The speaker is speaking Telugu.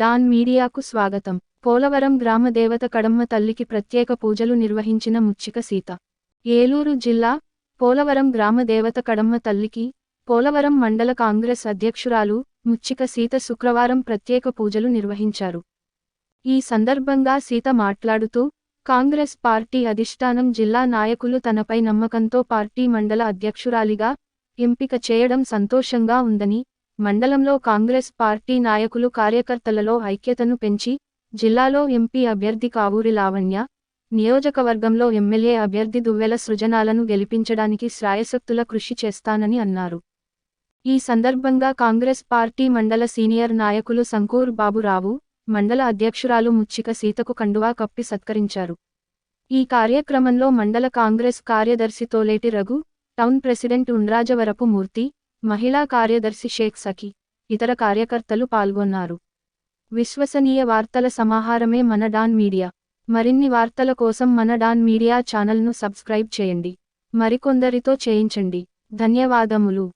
డాన్ మీడియాకు స్వాగతం. పోలవరం గ్రామ దేవత కడమ్మ తల్లికి ప్రత్యేక పూజలు నిర్వహించిన ముచ్చిక సీత. ఏలూరు జిల్లా పోలవరం గ్రామ దేవత కడమ్మ తల్లికి పోలవరం మండల కాంగ్రెస్ అధ్యక్షురాలు ముచ్చిక సీత శుక్రవారం ప్రత్యేక పూజలు నిర్వహించారు. ఈ సందర్భంగా సీత మాట్లాడుతూ కాంగ్రెస్ పార్టీ అధిష్టానం జిల్లా నాయకులు తనపై నమ్మకంతో పార్టీ మండల అధ్యక్షురాలిగా ఎంపిక చేయడం సంతోషంగా ఉందని మండలంలో కాంగ్రెస్ పార్టీ నాయకులు కార్యకర్తలలో ఐక్యతను పెంచి జిల్లాలో ఎంపీ అభ్యర్థి కావూరి లావణ్య నియోజకవర్గంలో ఎమ్మెల్యే అభ్యర్థి దువ్వెల సృజనాలను గెలిపించడానికి శ్రాయశక్తుల కృషి చేస్తానని అన్నారు. ఈ సందర్భంగా కాంగ్రెస్ పార్టీ మండల సీనియర్ నాయకులు సంకూర్ బాబురావు మండల అధ్యక్షురాలు ముచ్చిక సీతకు కండువా కప్పి సత్కరించారు. ఈ కార్యక్రమంలో మండల కాంగ్రెస్ కార్యదర్శి తోలేటి రఘు టౌన్ ప్రెసిడెంట్ ఉండ్రాజవరపు మూర్తి మహిళా కార్యదర్శి షేక్ సఖీ ఇతర కార్యకర్తలు పాల్గొన్నారు. విశ్వసనీయ వార్తల సమాహారమే మన డాన్ మీడియా. మరిన్ని వార్తల కోసం మన డాన్ మీడియా ఛానల్ను సబ్స్క్రైబ్ చేయండి. మరికొందరితో చేయించండి. ధన్యవాదములు.